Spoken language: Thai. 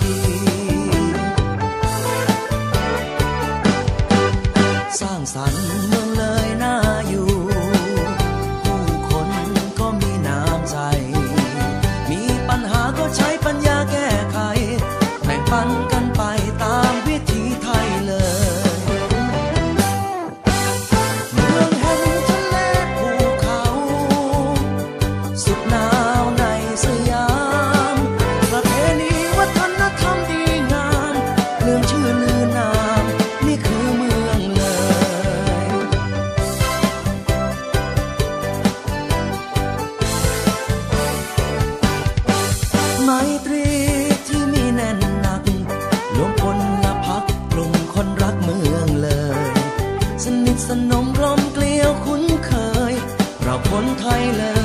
aquí. คนไทยเลย